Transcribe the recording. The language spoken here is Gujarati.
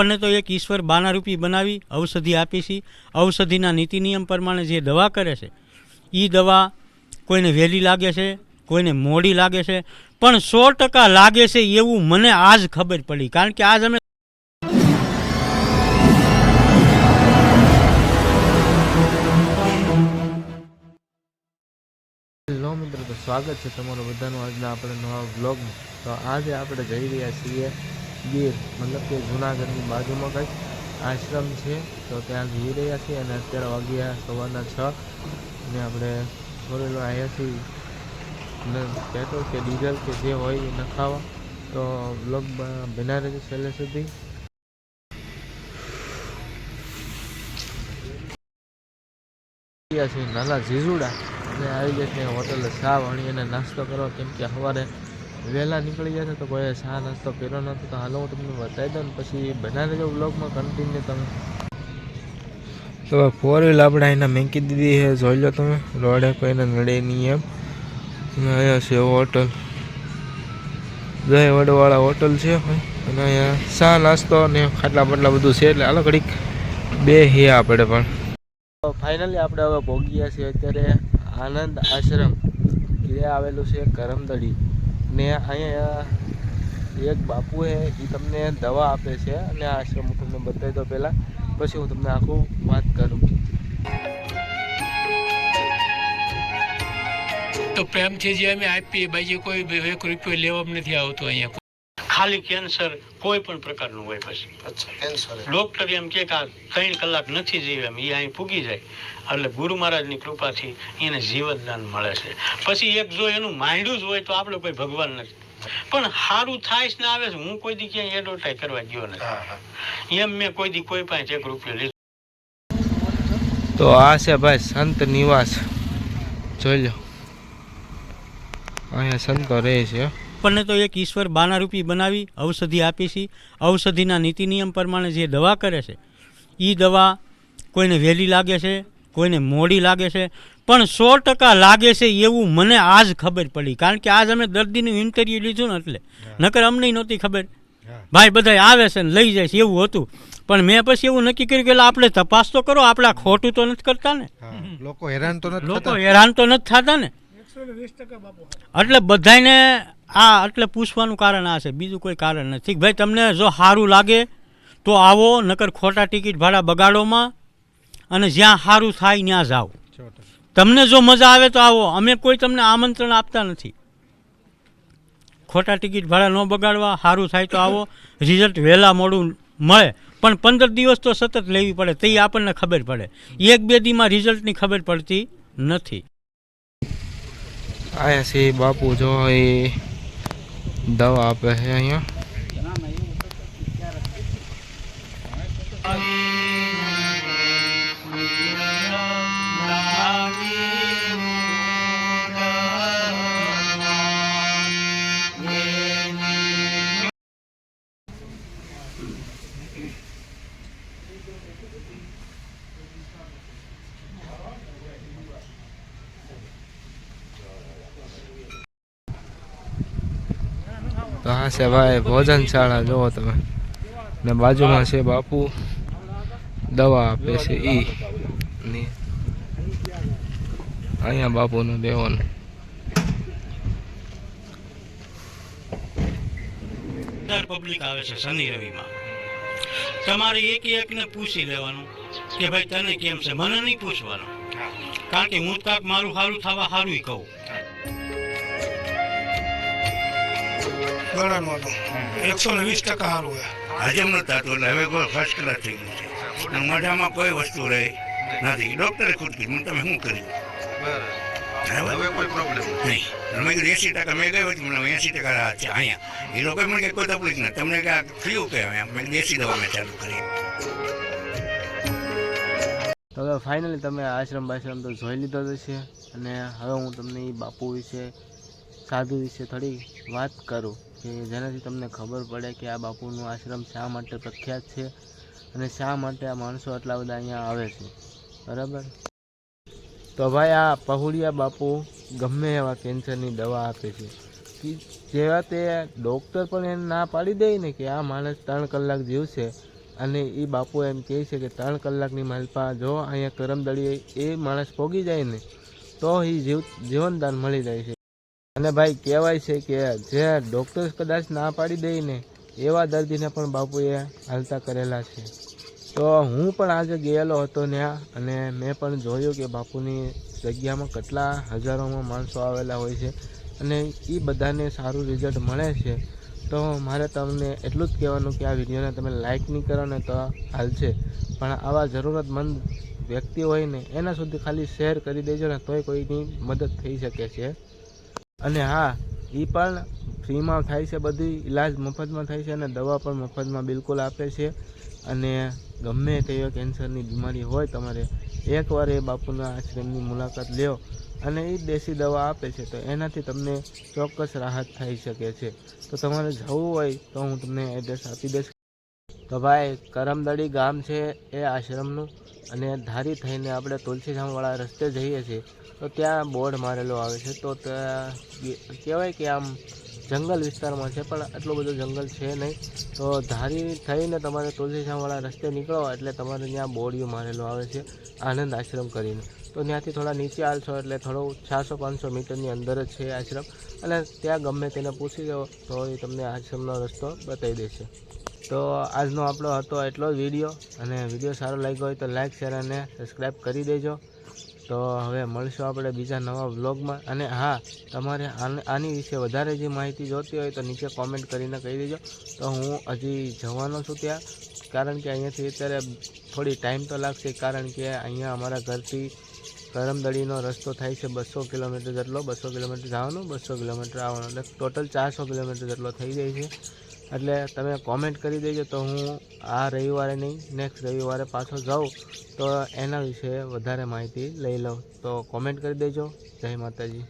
આપણને તો એક ઈશ્વર બાનારૂપી બનાવી ઔષધિ આપી છે. ઔષધિના નીતિ નિયમ પ્રમાણે જે દવા કરે છે એ દવા કોઈને વહેલી લાગે છે, કોઈને મોડી લાગે છે, પણ સો ટકા લાગે છે એવું મને આજ ખબર પડી. કારણ કે આજ અમે હેલો મિત્રો, તો સ્વાગત છે તમારું બધાનું આજના આપણે નવા બ્લોગમાં તો આજે આપણે જઈ રહ્યા છીએ ગીર મતલબ કે જુનાગઢની બાજુમાં કંઈક આશ્રમ છે, તો ત્યાં જઈ રહ્યા છીએ અને અત્યારે વાગ્યા સવારના છ ને આપણે આવ્યા ને પેટ્રોલ કે ડીઝલ કે જે હોય એ નખાવા. તો બ્લોગ બના રહેજો છેલ્લે સુધી. છે નાના ઝીઝુડા. અને આવી છે હોટલે ચા વણી અને નાસ્તો કરવા કેમ કે સવારે વહેલા નીકળી છે તો કોઈ સા નાસ્તો કર્યો નહોતો તો હાલો હું તમને બતાવી દઉં પછી બનાવી દેજો બ્લોગમાં કન્ટિન્યુ તમે. તો ફોર વ્હીલ આપણે અહીંના મેંકી દીધી છે, જોઈ લો તમે, રોડે કોઈને નડે નહીં એમ. અને અહીંયા છે હોટલ. દહીં વડવાળા હોટલ છે અને અહીંયા સા નાસ્તો ને ખાટલા બાટલા બધું છે એટલે હાલો ઘડીક બે હે આપણે પણ. ફાઇનલી આપણે હવે પહોંચી ગયા છીએ અત્યારે આનંદ આશ્રમ. જે આવેલું છે કરમદડી. ને અહીંયા એક બાપુ છે એ તમને દવા આપે છે અને આશ્રમ હું તમને બતાવી દો પહેલાં. પછી હું તમને આખું વાત કરું. તો પ્રેમથી જે અમે આપીએ બાજુ કોઈ એક રૂપિયો લેવામાં નથી આવતો અહીંયા ખાલી કેન્સર કોઈ પણ પ્રકારનું હોય પછી. ડોક્ટર એમ કે આ ત્રણ કલાક નથી જીવે એમ એ અહીં પૂગી જાય. એટલે ગુરુ મહારાજની કૃપાથી એને જીવનદાન મળે છે. પછી એક જો એનું માંડ્યું જ હોય તો આપણે કોઈ ભગવાન નથી. પણ સારું થાય ને આવે છે. હું કોઈ દી ક્યાંય એડવર્ટાઈઝ કરવા ગયો નથી. એમ મેં કોઈ દી કોઈ પાંચ એક રૂપિયો લીધો. તો આ છે ભાઈ સંત નિવાસ. જોઈ લો. અહીંયા સંતો રહે છે. આપણને તો એક ઈશ્વર બાનારૂપી બનાવી ઔષધિ આપી છે. ઔષધિના નીતિ નિયમ પ્રમાણે જે દવા કરે છે એ દવા કોઈને વહેલી લાગે છે કોઈને મોડી લાગે છે પણ સો ટકા લાગે છે એવું મને આજ ખબર પડી. કારણ કે આજ અમે દર્દીનું ઇન્ટરવ્યૂ લીધું ને એટલે. નકર અમને નહોતી ખબર. ભાઈ બધા આવે છે ને લઈ જાય છે એવું હતું. પણ મેં પછી એવું નક્કી કર્યું કે આપણે તપાસ તો કરો આપણે ખોટું તો નથી કરતા ને. લોકો હેરાન તો લોકો હેરાન તો નથી થતા ને. એટલે બધાને આ એટલે પૂછવાનું કારણ આ છે, બીજું કોઈ કારણ નથી. ભાઈ, તમને જો સારું લાગે, તો આવો, નકર ખોટા ટિકિટ ભાડા બગાડોમાં અને જ્યાં સારું થાય ત્યાં જાઓ. તમને જો મજા આવે તો આવો. અમે કોઈ તમને આમંત્રણ આપતા નથી. ખોટા ટિકિટ ભાડા ન બગાડવા સારું થાય તો આવો. રિઝલ્ટ વહેલા મોડું મળે. પણ પંદર દિવસ તો સતત લેવી પડે. તે આપણને ખબર પડે. એક બે દીમાં રિઝલ્ટની ખબર પડતી નથી. આયા છે બાપુ, જો એ દવા આપે છે અહીંયા તો આ છે ભાઈ ભોજનશાળા, જુઓ તમે. ને બાજુમાં છે બાપુ, દવા આપે છે ઈ. અહીંયા બાપુનું દેવાનું. પબ્લિક આવે છે શનિ રવિમાં. તમારે એક એકને પૂછી લેવાનું કે ભાઈ તને કેમ છે? મને નહીં પૂછવાનું. કારણ કે હું જ મારું સારું થવા સારું કહું. ગળાનું હતું. એકસો ને વીસ ટકા સારું છે હજમ નથી થતું એટલે હવે કોઈ ફર્સ્ટ ક્લાસ થઈ ગયું છે. અને મોઢામાં કોઈ વસ્તુ રહે નથી. ડોક્ટરે ખુદ કીધું તમે શું કર્યું? હવે કોઈ પ્રોબ્લેમ નહીં. કીધું એસી ટકા. મેં ગયો મને એસી ટકા રાહત છે. અહીંયા. એ લોકો મને કે કોઈ તકલીફ નથી. તમને કે થયું કે મેં દેશી દવા મેં ચાલુ કરી. તો હવે ફાઇનલી તમે આશ્રમ બાશ્રમ તો જોઈ લીધો તો છે અને હવે હું તમને એ બાપુ વિશે સાધુ વિશે થોડી વાત કરું. કે જેનાથી તમને ખબર પડે કે આ બાપુનું આશ્રમ શા માટે પ્રખ્યાત છે અને શા માટે આ માણસો આટલા બધા અહીંયા આવે છે. બરાબર? તો ભાઈ આ પહુડિયા બાપુ ગમે એવા કેન્સરની દવા આપે છે. કે જેવા તે ડૉક્ટર પણ એને ના પાડી દે ને કે આ માણસ ત્રણ કલાક જીવશે અને એ બાપુ એમ કહે છે કે ત્રણ કલાકની માલપા જો અહીંયા કરમદળી એ માણસ પોગી જાય ને, તો એ જીવ જીવનદાન મળી જાય છે. અને ભાઈ કહેવાય છે કે જે ડૉક્ટર કદાચ ના પાડી દે ને, એવા દર્દીને પણ બાપુએ હાલતા કરેલા છે. તો હું પણ આજે ગયેલો હતો ત્યાં અને મેં પણ જોયું કે બાપુની જગ્યામાં કેટલા હજારોમાં માણસો આવેલા હોય છે અને એ બધાને સારું રિઝલ્ટ મળે છે. તો મારે તમને એટલું જ કહેવાનું કે આ વિડીયોને તમે લાઇક નહીં કરો ને તો હાલશે પણ આવા જરૂરતમંદ વ્યક્તિ હોય ને, એના સુધી ખાલી શેર કરી દેજો ને તોય કોઈની મદદ થઈ શકે છે. અને હા એ પણ ફ્રીમાં થાય છે, બધી ઈલાજ મફતમાં થાય છે અને દવા પણ મફતમાં બિલકુલ આપે છે. અને ગમે તેવી કેન્સરની બીમારી હોય, તમારે એકવાર એ બાપુના આશ્રમની મુલાકાત લ્યો અને એ દેશી દવા આપે છે, તો એનાથી તમને ચોક્કસ રાહત થઈ શકે છે. તો તમારે જવું હોય, તો હું તમને એડ્રેસ આપી દઈશ. તો ભાઈ, કરમદડી ગામ છે એ આશ્રમનું અને ધારી થઈને આપણે તુલસીધામવાળા રસ્તે જઈએ છીએ. તો ત્યાં બોર્ડ મારેલો આવે છે. તો ત્યાં કહેવાય કે આમ જંગલ વિસ્તારમાં છે, પણ આટલું બધું જંગલ છે નહીં. તો ધારી થઈને તમારે તુલસીશામવાળા રસ્તે નીકળો, એટલે તમારે ત્યાં બોર્ડિયો મારેલો આવે છે, આનંદ આશ્રમ કરીને. તો ત્યાંથી થોડા નીચે આવશો એટલે થોડું ચારસો પાંચસો મીટરની અંદર જ છે આશ્રમ. અને ત્યાં ગમે તેને પૂછી જાઓ તો એ તમને આશ્રમનો રસ્તો બતાવી દેશે. તો આજનો આપણો હતો એટલો જ વીડિયો. અને વીડિયો સારો લાગ્યો હોય તો લાઇક શેર અને સબસ્ક્રાઈબ કરી દેજો. તો હવે મળશું આપણે બીજા નવા વ્લોગમાં. અને હા, તમારે આની વિશે વધારે જે માહિતી જોતી હોય તો નીચે કોમેન્ટ કરીને કહી દેજો. તો હું હજી જવાનો છું ત્યાં. કારણ કે અહીંયાથી અત્યારે થોડી ટાઈમ તો લાગશે. કારણ કે અહીંયા અમારા ઘરથી કરમદળીનો રસ્તો થાય છે બસો કિલોમીટર જેટલો. બસો કિલોમીટર જવાનું, બસો કિલોમીટર આવવાનું. એટલે ટોટલ ચારસો કિલોમીટર જેટલો થઈ જાય છે. એટલે તમે કોમેન્ટ કરી દેજો તો હું આ રવિવારે નહીં નેક્સ્ટ રવિવારે પાછો જાઉં તો એના વિશે વધારે માહિતી લઈ લઉં. તો કોમેન્ટ કરી દેજો. જય માતાજી.